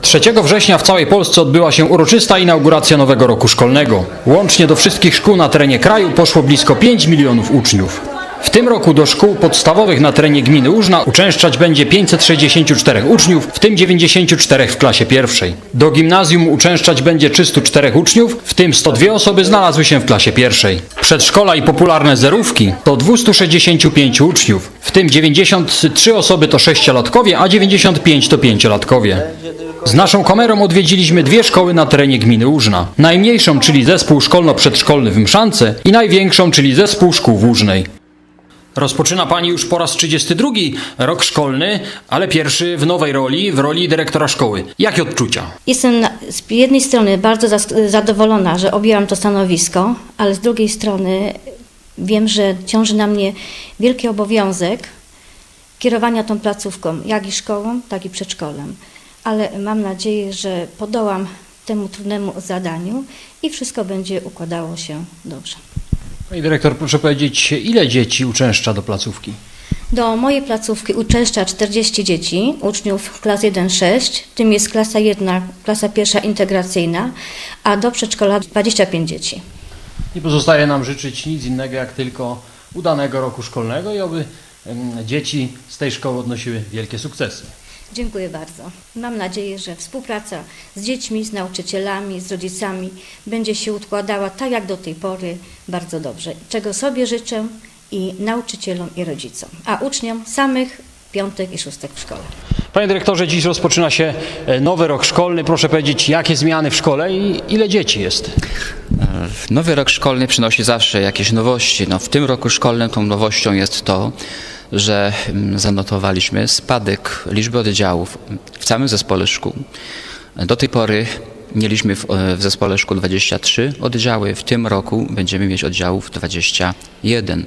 3 września w całej Polsce odbyła się uroczysta inauguracja nowego roku szkolnego. Łącznie do wszystkich szkół na terenie kraju poszło blisko 5 milionów uczniów. W tym roku do szkół podstawowych na terenie gminy Użna uczęszczać będzie 564 uczniów, w tym 94 w klasie pierwszej. Do gimnazjum uczęszczać będzie 304 uczniów, w tym 102 osoby znalazły się w klasie pierwszej. Przedszkola i popularne zerówki to 265 uczniów, w tym 93 osoby to sześciolatkowie, a 95 to pięciolatkowie. Z naszą kamerą odwiedziliśmy dwie szkoły na terenie gminy Łużna. Najmniejszą, czyli zespół szkolno-przedszkolny w Mszance i największą, czyli zespół szkół w Łużnej. Rozpoczyna Pani już po raz 32 rok szkolny, ale pierwszy w nowej roli, w roli dyrektora szkoły. Jakie odczucia? Jestem z jednej strony bardzo zadowolona, że objęłam to stanowisko, ale z drugiej strony wiem, że ciąży na mnie wielki obowiązek kierowania tą placówką, jak i szkołą, tak i przedszkolem. Ale mam nadzieję, że podołam temu trudnemu zadaniu i wszystko będzie układało się dobrze. Pani dyrektor, proszę powiedzieć, ile dzieci uczęszcza do placówki? Do mojej placówki uczęszcza 40 dzieci, uczniów klas 1-6, w tym jest klasa 1, klasa pierwsza integracyjna, a do przedszkola 25 dzieci. Nie pozostaje nam życzyć nic innego, jak tylko udanego roku szkolnego i oby dzieci z tej szkoły odnosiły wielkie sukcesy. Dziękuję bardzo. Mam nadzieję, że współpraca z dziećmi, z nauczycielami, z rodzicami będzie się układała tak jak do tej pory bardzo dobrze. Czego sobie życzę i nauczycielom i rodzicom, a uczniom samych piątek i szóstek w szkole. Panie dyrektorze, dziś rozpoczyna się e, nowy rok szkolny. Proszę powiedzieć, jakie zmiany w szkole i ile dzieci jest? Nowy rok szkolny przynosi zawsze jakieś nowości. No, w tym roku szkolnym tą nowością jest to, że mm, zanotowaliśmy spadek liczby oddziałów w całym zespole szkół. Do tej pory mieliśmy w, e, w zespole szkół 23 oddziały, w tym roku będziemy mieć oddziałów 21,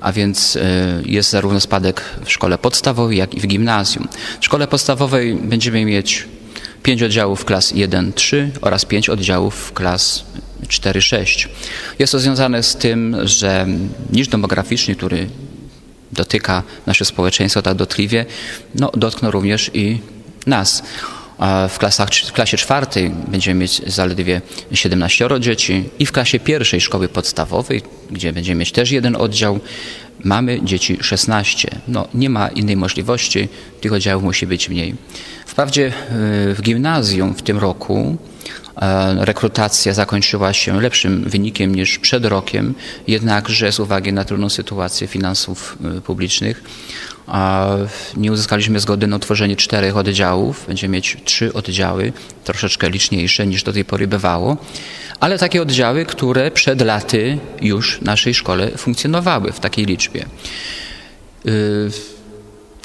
a więc e, jest zarówno spadek w szkole podstawowej, jak i w gimnazjum. W szkole podstawowej będziemy mieć 5 oddziałów klas 1-3 oraz 5 oddziałów klas 4-6. Jest to związane z tym, że niż demograficzny, który dotyka nasze społeczeństwo tak dotkliwie, no, dotknął również i nas. W, klasach, w klasie czwartej będziemy mieć zaledwie 17 dzieci i w klasie pierwszej szkoły podstawowej, gdzie będziemy mieć też jeden oddział, mamy dzieci 16. No, nie ma innej możliwości, tych oddziałów musi być mniej. Wprawdzie y, w gimnazjum w tym roku rekrutacja zakończyła się lepszym wynikiem niż przed rokiem, jednakże z uwagi na trudną sytuację finansów y, publicznych nie uzyskaliśmy zgody na utworzenie czterech oddziałów. Będziemy mieć trzy oddziały, troszeczkę liczniejsze niż do tej pory bywało, ale takie oddziały, które przed laty już w naszej szkole funkcjonowały w takiej liczbie.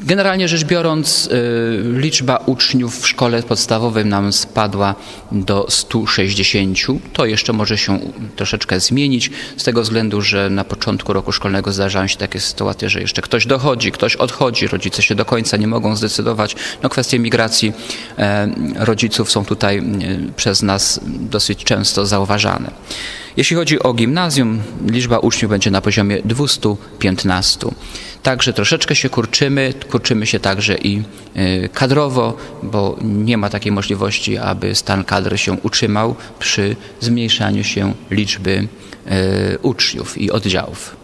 Generalnie rzecz biorąc, y, liczba uczniów w szkole podstawowej nam spadła do 160. To jeszcze może się troszeczkę zmienić, z tego względu, że na początku roku szkolnego zdarzają się takie sytuacje, że jeszcze ktoś dochodzi, ktoś odchodzi, rodzice się do końca nie mogą zdecydować. No, kwestie migracji e, rodziców są tutaj e, przez nas dosyć często zauważane. Jeśli chodzi o gimnazjum, liczba uczniów będzie na poziomie 215. Także troszeczkę się kurczymy, kurczymy się także i y, kadrowo, bo nie ma takiej możliwości, aby stan kadry się utrzymał przy zmniejszaniu się liczby y, uczniów i oddziałów.